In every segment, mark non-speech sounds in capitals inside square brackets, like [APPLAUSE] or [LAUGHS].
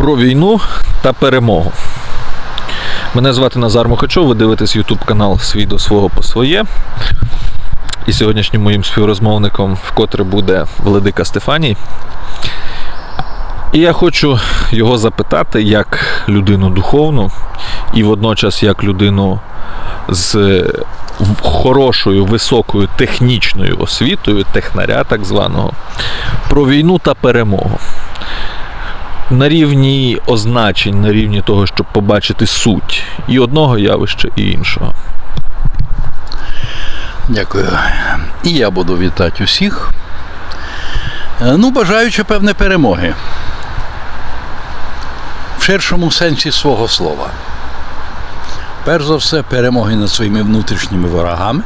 про війну та перемогу. Мене звати Назар Мухачов, ви дивитесь YouTube канал Свій до свого по своє. І сьогоднішнім моїм співрозмовником вкотре буде Владика Стефаній. І я хочу його запитати як людину духовну і водночас як людину з хорошою, високою технічною освітою, технаря так званого, про війну та перемогу. На рівні означень, на рівні того, щоб побачити суть і одного явища, і іншого. Дякую. І я буду вітати усіх. Е, Ну, бажаючи певне перемоги. В ширшому сенсі свого слова. Перш за все, перемоги над своїми внутрішніми ворогами,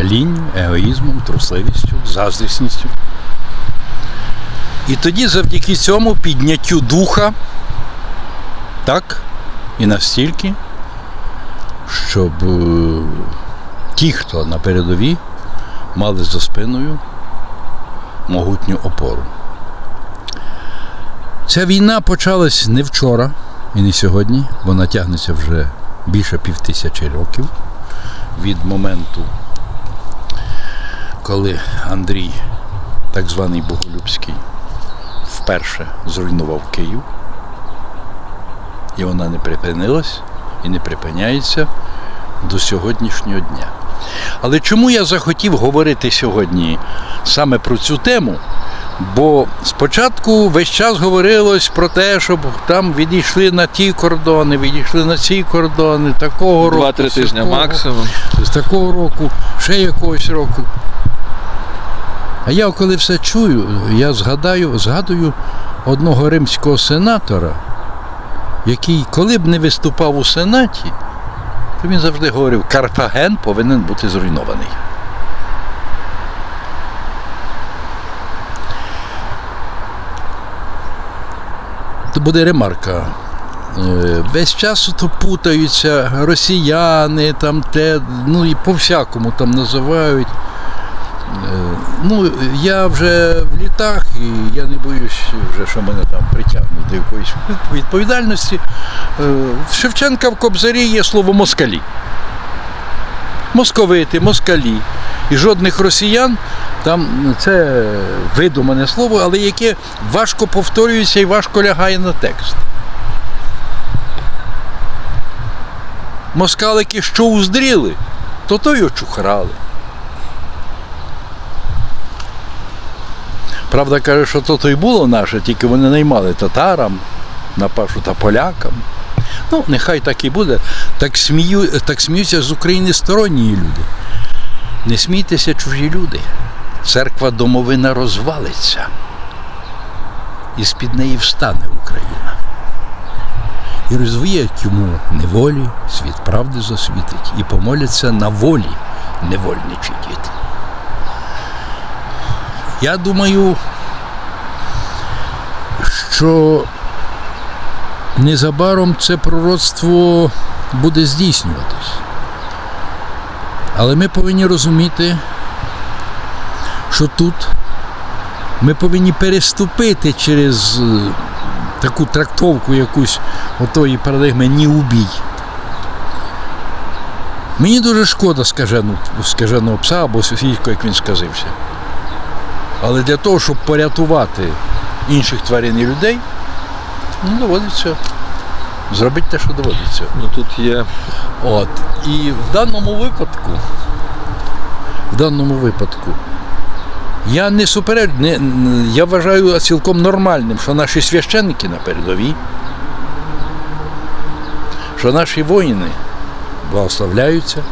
лінню, егоїзмом, трусливістю, заздрісністю. І тоді завдяки цьому підняттю духа, так, і настільки, щоб е, ті, хто на передовій, мали за спиною могутню опору. Ця війна почалась не вчора і не сьогодні, вона тягнеться вже більше півтисячі років від моменту, коли Андрій, так званий Боголюбський, вперше зруйнував Київ. І вона не припинилась і не припиняється до сьогоднішнього дня. Але чому я захотів говорити сьогодні саме про цю тему? Бо спочатку весь час говорилось про те, щоб там відійшли на ті кордони, відійшли на ці кордони, такого року. Два-три тижні максимум. З такого року, ще якогось року. А я коли все чую, я згадаю, згадую одного римського сенатора, який, коли б не виступав у Сенаті, то він завжди говорив, Карфаген повинен бути зруйнований. То буде ремарка. Е, Весь час то путаються росіяни, там те, ну і по-всякому там називають. Ну, я вже в літах, і я не боюсь, вже, що мене там притягнуть до якоїсь відповідальності. Е, В Шевченка в Кобзарі є слово москалі. Московити, москалі. І жодних росіян, там це видумане слово, але яке важко повторюється і важко лягає на текст. Москалики що уздріли, то то й очухрали. Правда, каже, що то то й було наше, тільки вони наймали татарам, на пашу та полякам. Ну, нехай так і буде. Так, смію, так сміються з України сторонні люди. Не смійтеся, чужі люди. Церква домовина розвалиться. І з-під неї встане Україна. І розвіять йому неволі, світ правди засвітить, і помоляться на волі невольничі діти. Я думаю, що незабаром це пророцтво буде здійснюватись. Але ми повинні розуміти, що тут ми повинні переступити через е, таку трактовку якусь отої парадигми «ні убій. Мені дуже шкода скажену, скаженого пса або сусідського, як він сказився. Але для того, щоб порятувати інших тварин і людей, ну, доводиться зробити те, що доводиться. Ну тут є От. І в даному випадку, в даному випадку, я не супереч, не, я вважаю цілком нормальним, що наші священники на передовій, що наші воїни благословляються.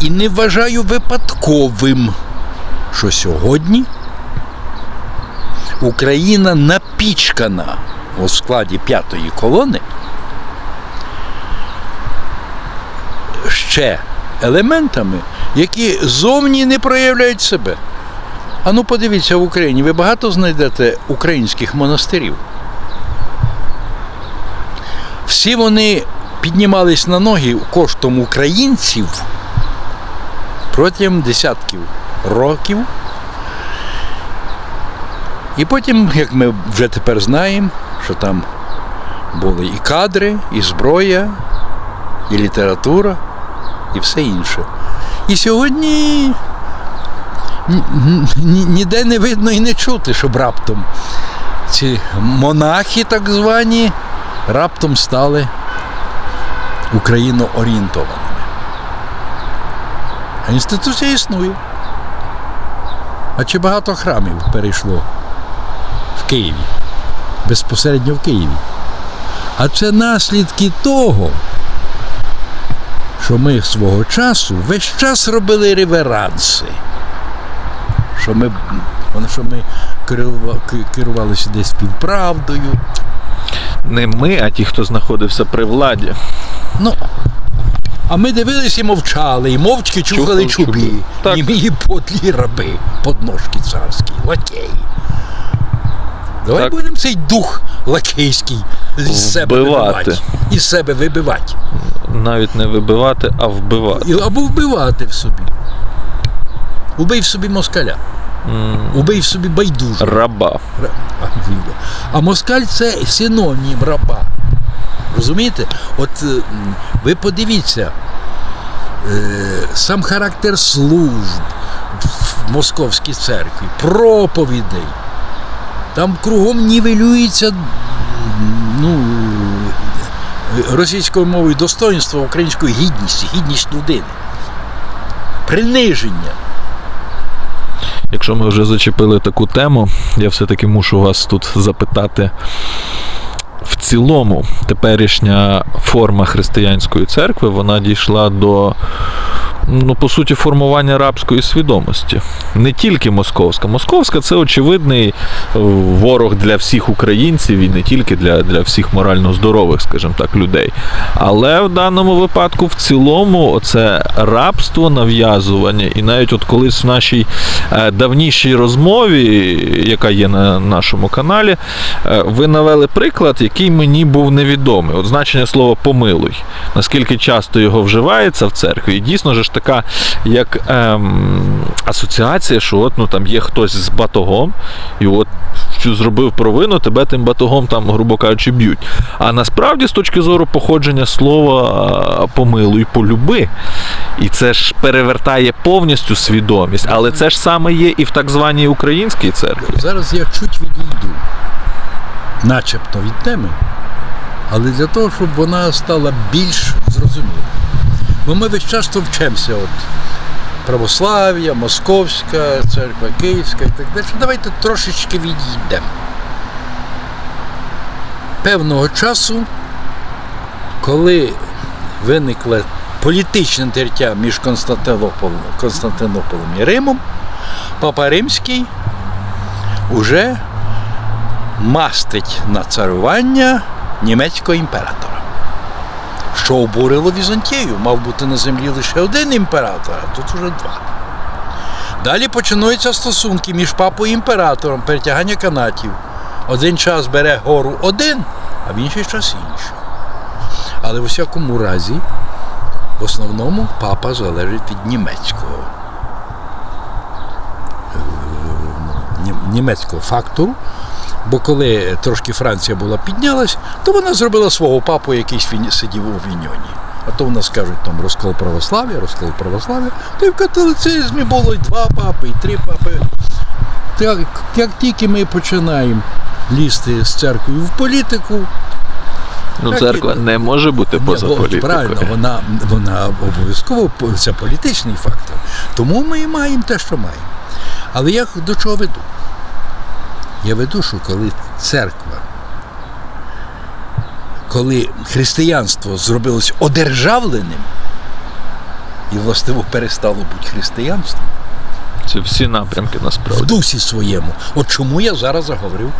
І не вважаю випадковим, що сьогодні Україна напічкана у складі п'ятої колони ще елементами, які зовні не проявляють себе. А ну подивіться в Україні, ви багато знайдете українських монастирів. Всі вони піднімались на ноги коштом українців протягом десятків років. І потім, як ми вже тепер знаємо, що там були і кадри, і зброя, і література, і все інше. І сьогодні ні- ні- ніде не видно і не чути, щоб раптом ці монахи, так звані, раптом стали україноорієнтованими. А інституція існує. А чи багато храмів перейшло в Києві? Безпосередньо в Києві. А це наслідки того, що ми свого часу весь час робили реверанси. Що ми, що ми керувалися десь співправдою. Не ми, а ті, хто знаходився при владі. Ну, а ми дивились і мовчали, і мовчки чухали чубі. чубі. Так. І мої подлі раби, подножки царські, лакеї. Давай Так. будемо цей дух лакейський з себе вибивати. Із себе вибивати. Навіть не вибивати, а вбивати. Або вбивати в собі. Убий в собі москаля. М, Убий в собі байдужу. Раба. А, А москаль це синонім раба. Розумієте? От е, ви подивіться, е, сам характер служб в московській церкві, проповідей. Там кругом нівелюється ну, російською мовою достоинство, українською гідність, гідність людини. Приниження. Якщо ми вже зачепили таку тему, я все-таки мушу вас тут запитати. В цілому, теперішня форма християнської церкви вона дійшла до, ну, по суті, формування рабської свідомості. Не тільки московська. Московська це очевидний е, ворог для всіх українців і не тільки для, для всіх морально здорових, скажімо так, людей. Але в даному випадку, в цілому, оце рабство, нав'язування, і навіть от колись в нашій е, давнішій розмові, яка є на нашому каналі, е, ви навели приклад, який мені був невідомий. От значення слова помилуй. Наскільки часто його вживається в церкві, і дійсно ж така як ем, асоціація, що от ну там є хтось з батогом, і от зробив провину, тебе тим батогом там, грубо кажучи, б'ють. А насправді, з точки зору походження слова е, помилуй, полюби. І це ж перевертає повністю свідомість, але це ж саме є і в так званій українській церкві. Зараз я чуть відійду, начебто від теми, але для того, щоб вона стала більш зрозумілою. Бо ми весь час то вчимося от православ'я, Московська, церква Київська і так далі. Давайте трошечки відійдемо. Певного часу, коли виникло політичне тертя між Константинополем, Константинополем і Римом, Папа Римський уже мастить на царювання німецького імператора. Що обурило Візантію, мав бути на землі лише один імператор, а тут уже два. Далі починаються стосунки між папою і імператором, перетягання канатів. Один час бере гору один, а в інший час інший. Але в усякому разі, в основному папа залежить від німецького німецького фактору. Бо коли трошки Франція була піднялась, то вона зробила свого папу, який сидів у Віньоні. А то в нас кажуть там розкол православ'я, розкол православ'я. То й в католицизмі було і два папи, і три папи. Так, як тільки ми починаємо лізти з церквою в політику, Ну, церква і- не може бути поза Ні, політикою. Правильно, вона, вона обов'язково це політичний фактор. Тому ми маємо те, що маємо. Але я до чого веду? Я веду, що коли церква, коли християнство зробилось одержавленим, і властиво перестало бути християнством Це всі напрямки насправді. в дусі своєму. От чому я зараз заговорив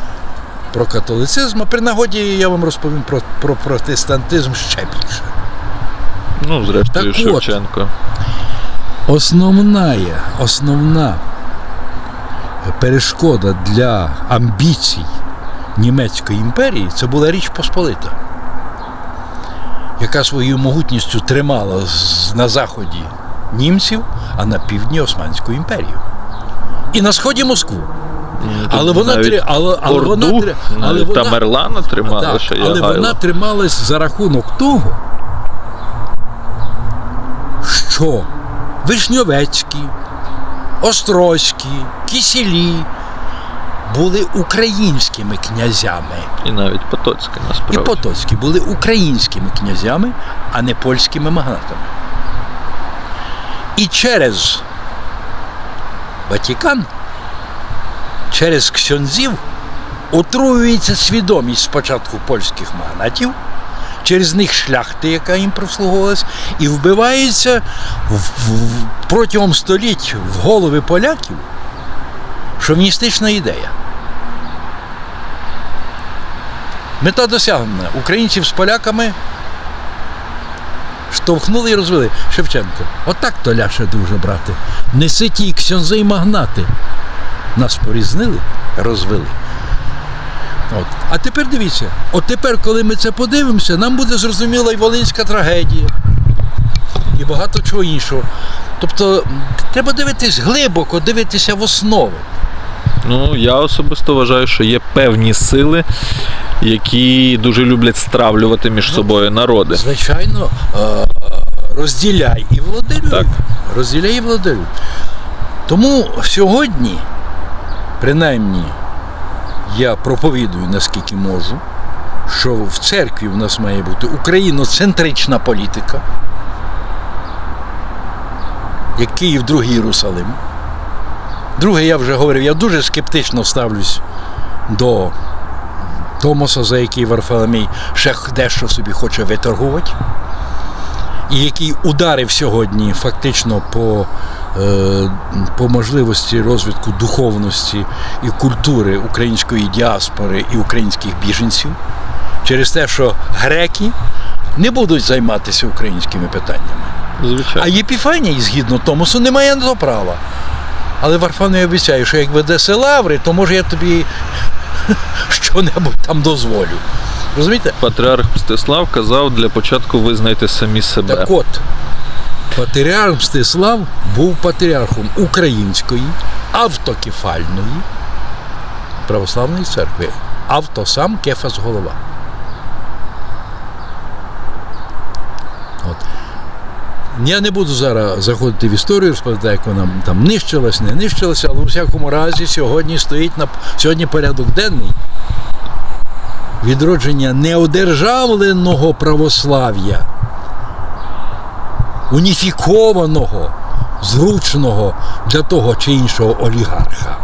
про католицизм, а при нагоді я вам розповім про, про протестантизм ще більше. Ну, зрештою, Так от. Шевченко. Основна, основна перешкода для амбіцій німецької імперії це була Річ Посполита, яка своєю могутністю тримала на заході німців, а на півдні Османську імперію. І на сході Москву. Але вона, навіть три- але, але вона, але вона, Тамерлана тримали, так, ще але вона трималась за рахунок того, що Вишньовецькі, Острозькі, Кісілі були українськими князями. І навіть Потоцька І. Потоцькі були українськими князями, а не польськими магнатами. І через Ватикан, через ксьонзів отруюється свідомість спочатку польських магнатів, через них шляхти, яка їм прислуговувалась, і вбивається в, в- протягом століть в голови поляків шовіністична ідея. Мета досягнена. Українців з поляками штовхнули і розвели. Шевченко. Отак то ляше дуже, брате. Неси ті ксьонзи й магнати. Нас порізнили, розвели. От. А тепер дивіться, от тепер, коли ми це подивимося, нам буде зрозуміла і Волинська трагедія, і багато чого іншого. Тобто треба дивитись глибоко, дивитися в основи. Ну, я особисто вважаю, що є певні сили, які дуже люблять стравлювати між собою народи. Звичайно, розділяй і владарюй. Так. Розділяй і владарюй. Тому сьогодні, принаймні, я проповідую наскільки можу, що в церкві в нас має бути україноцентрична політика, як Київ, другий Єрусалим. Друге, я вже говорив, я дуже скептично ставлюсь до Томоса, за який Варфоломій ще дещо собі хоче виторгувати, і який ударив сьогодні фактично по, е, по можливості розвитку духовності і культури української діаспори і українських біженців, через те, що греки не будуть займатися українськими питаннями. А Звичайно. Єпіфаній, згідно Томосу, не має на то права. Але Варфаній обіцяє, що як ведеси лаври, то може я тобі [LAUGHS] що-небудь там дозволю. Розумієте? Патріарх Мстислав казав, для початку визнайте самі себе. Так от, патріарх Мстислав був патріархом української автокефальної православної церкви. Авто сам кефас голова. От. Я не буду зараз заходити в історію, розповідати, як вона там нищилась, не нищилася, але у всякому разі сьогодні стоїть на сьогодні порядок денний відродження неодержавленого православ'я, уніфікованого, зручного для того чи іншого олігарха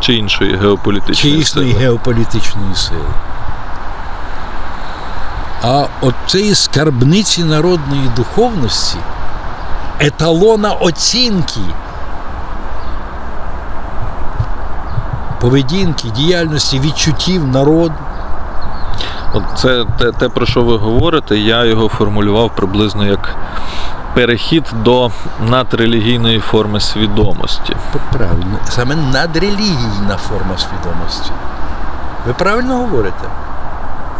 Чи іншої чи геополітичної іншої сили. геополітичної сили. А от цієї скарбниці народної духовності, еталона оцінки поведінки, діяльності, відчуттів народу. От це те, те, про що ви говорите, я його формулював приблизно як перехід до надрелігійної форми свідомості. Правильно, саме надрелігійна форма свідомості. Ви правильно говорите?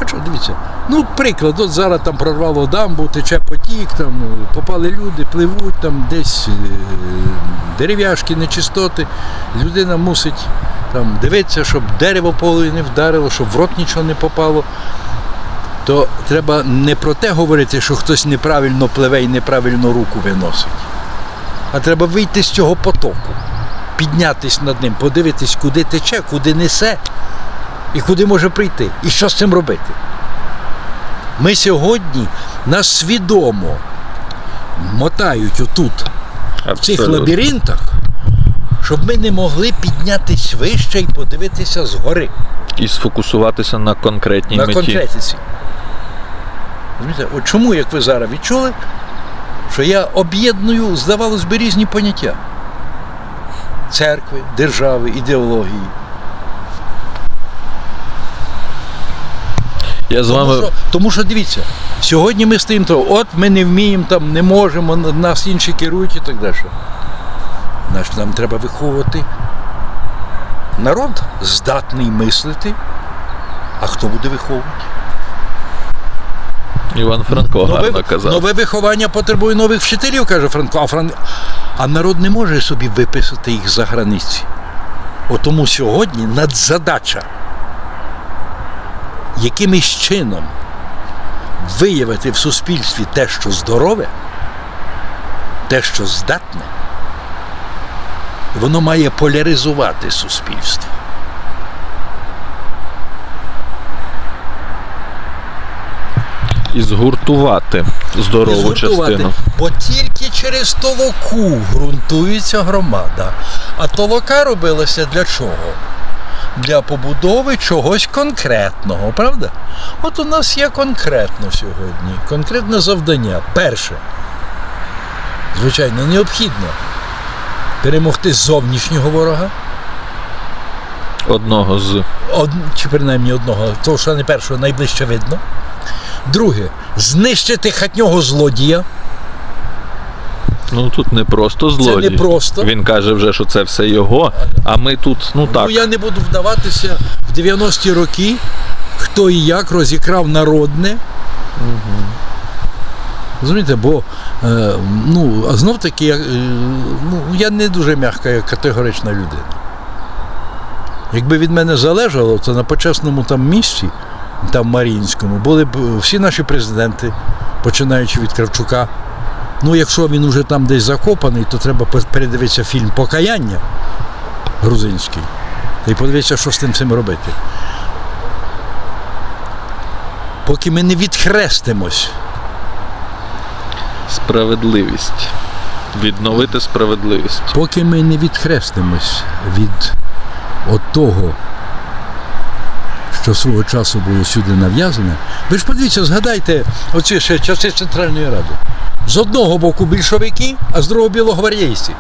А що, дивіться, ну, приклад, от зараз там прорвало дамбу, тече потік, там попали люди, пливуть, там десь е, дерев'яшки, нечистоти. Людина мусить там дивитися, щоб дерево поле не вдарило, щоб в рот нічого не попало. То треба не про те говорити, що хтось неправильно пливе і неправильно руку виносить. А треба вийти з цього потоку, піднятись над ним, подивитись, куди тече, куди несе і куди може прийти, і що з цим робити. Ми сьогодні нас свідомо мотають отут, в цих лабіринтах, щоб ми не могли піднятись вище і подивитися згори І сфокусуватися на конкретній на меті. конкретиці. Розумієте, От чому, як ви зараз відчули, що я об'єдную, здавалось би, різні поняття церкви, держави, ідеології. Я з Тому що, тому що дивіться, сьогодні ми стоїмо, то, от ми не вміємо, там, не можемо, нас інші керують і так далі. Значить, нам треба виховувати народ, здатний мислити. А хто буде виховувати? Іван Франко гарно Нове, казав. нове виховання потребує нових вчителів, каже Франко. А, Фран... а народ не може собі виписати їх за границі. От тому сьогодні надзадача якимось чином виявити в суспільстві те, що здорове, те, що здатне, воно має поляризувати суспільство. І згуртувати здорову І згуртувати. частину. Бо тільки через толоку ґрунтується громада. А толока робилася для чого? Для побудови чогось конкретного, правда? От у нас є конкретно сьогодні, конкретне завдання. Перше, звичайно, необхідно перемогти зовнішнього ворога, Одного з од... чи принаймні одного, того, що не першого, найближче видно. Друге, знищити хатнього злодія. ну тут не просто злодій. не просто. Він каже вже, що це все його, а ми тут, ну так. Ну я не буду вдаватися в 90-ті роки, хто і як розікрав народне. Розумієте, бо е, ну, знов таки я, е, ну, я не дуже м'яка і категорична людина. Якби від мене залежало, то на почесному там місці, там Маріїнському, були б всі наші президенти, починаючи від Кравчука. Ну, якщо він уже там десь закопаний, то треба передивитися фільм Покаяння грузинський. Й подивитися, що з тим цим робити. Поки ми не відхрестимось Справедливість. Відновити справедливість. Поки ми не відхрестимось від от того, що свого часу було сюди нав'язане, ви ж подивіться, згадайте оці ще часи Центральної Ради. З одного боку більшовики, а з другого білогвардійці.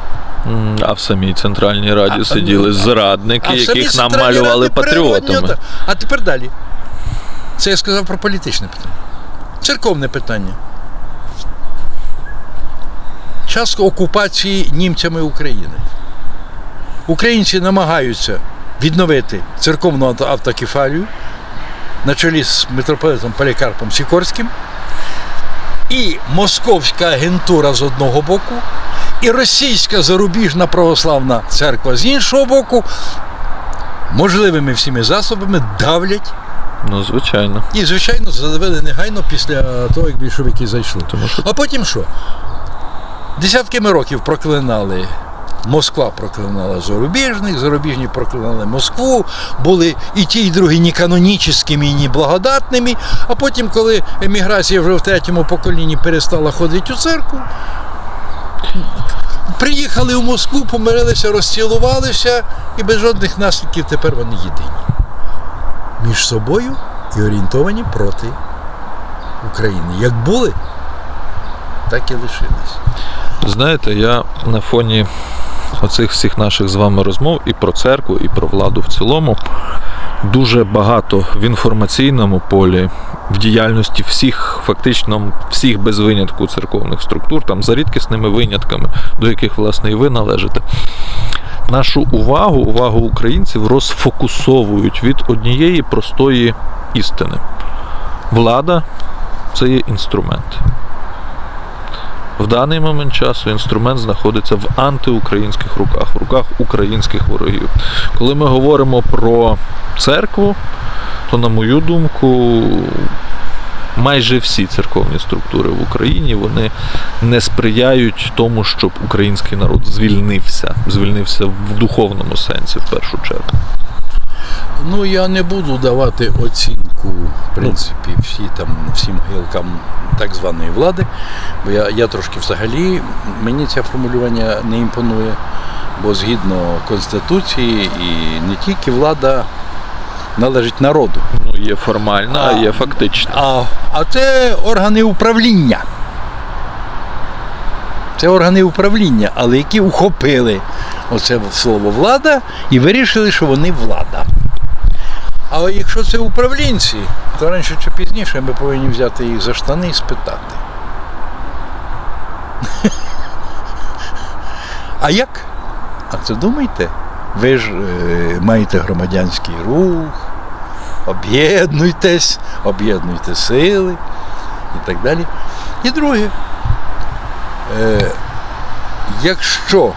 А в самій Центральній Раді А, сиділи ну, зрадники, А яких нам малювали патріотами. А тепер далі. Це я сказав про політичне питання. Церковне питання. Час окупації німцями України. Українці намагаються відновити церковну авто- автокефалію на чолі з митрополитом Полікарпом Сікорським. І московська агентура з одного боку, і російська зарубіжна православна церква з іншого боку, можливими всіми засобами давлять Ну, звичайно. і, звичайно, задавили негайно після того, як більшовики зайшли. Тому що А потім що? Десятками років проклинали. Москва проклинала зарубіжних, зарубіжні проклинали Москву, були і ті, і другі ні канонічними, ні благодатними. А потім, коли еміграція вже в третьому поколінні перестала ходити у церкву, приїхали в Москву, помирилися, розцілувалися, і без жодних наслідків тепер вони єдині. Між собою і орієнтовані проти України. Як були, так і лишились. Знаєте, я на фоні оцих всіх наших з вами розмов і про церкву, і про владу в цілому дуже багато в інформаційному полі, в діяльності всіх, фактично всіх без винятку церковних структур, там за рідкісними винятками, до яких, власне, і ви належите. Нашу увагу, увагу українців розфокусовують від однієї простої істини. Влада це є інструмент. В даний момент часу інструмент знаходиться в антиукраїнських руках, в руках українських ворогів. Коли ми говоримо про церкву, то, на мою думку, майже всі церковні структури в Україні вони не сприяють тому, щоб український народ звільнився, звільнився в духовному сенсі в першу чергу. Ну, я не буду давати оцінку, в принципі, всі там, всім гілкам так званої влади, бо я, я трошки взагалі, мені це формулювання не імпонує, бо згідно Конституції і не тільки влада належить народу, Ну, є формальна, а є фактична. а, а це органи управління. Це органи управління, але які ухопили оце слово влада і вирішили, що вони влада. А якщо це управлінці, то раніше чи пізніше ми повинні взяти їх за штани і спитати. А як? А це думайте? Ви ж е, маєте громадянський рух, об'єднуйтесь, об'єднуйте сили і так далі. І друге, е, якщо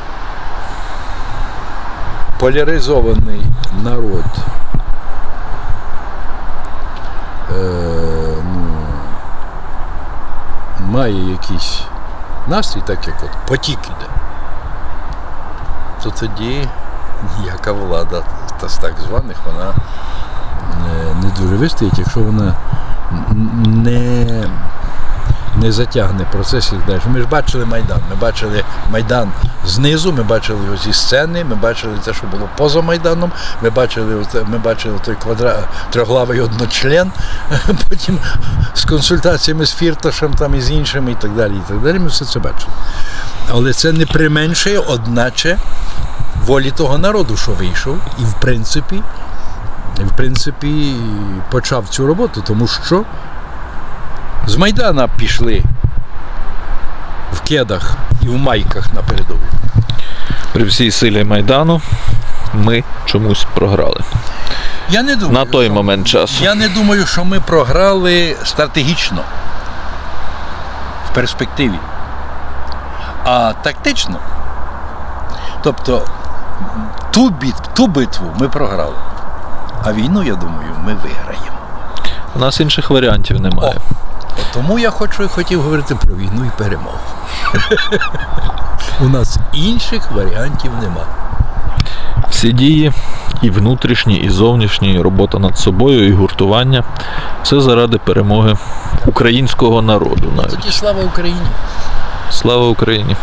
поляризований народ має якийсь настрій, так як от потік іде, то тоді ніяка влада та з так званих вона не, не дуже вистоїть, якщо вона не, не затягне процес і далі. Ми ж бачили Майдан. Ми бачили Майдан знизу, ми бачили його зі сцени, ми бачили те, що було поза Майданом, ми бачили, ми бачили той квадра... трьохглавий одночлен, [LAUGHS] потім з консультаціями з Фірташем там і з іншими і так далі. І так далі. Ми все це бачили. Але це не применшує, одначе, волі того народу, що вийшов, і в принципі, в принципі почав цю роботу, тому що з Майдана пішли в кедах і в майках на передову. При всій силі Майдану ми чомусь програли. Я не думаю, На той що- момент часу. Я не думаю, що ми програли стратегічно в перспективі, а тактично. Тобто ту, бит, ту битву ми програли. А війну, я думаю, ми виграємо. У нас інших варіантів немає. От Тому я хочу хотів говорити про війну і перемогу. [LAUGHS] У нас інших варіантів нема. Всі дії, і внутрішні, і зовнішні, і робота над собою, і гуртування все заради перемоги українського народу навіть. Тоді слава Україні! Слава Україні!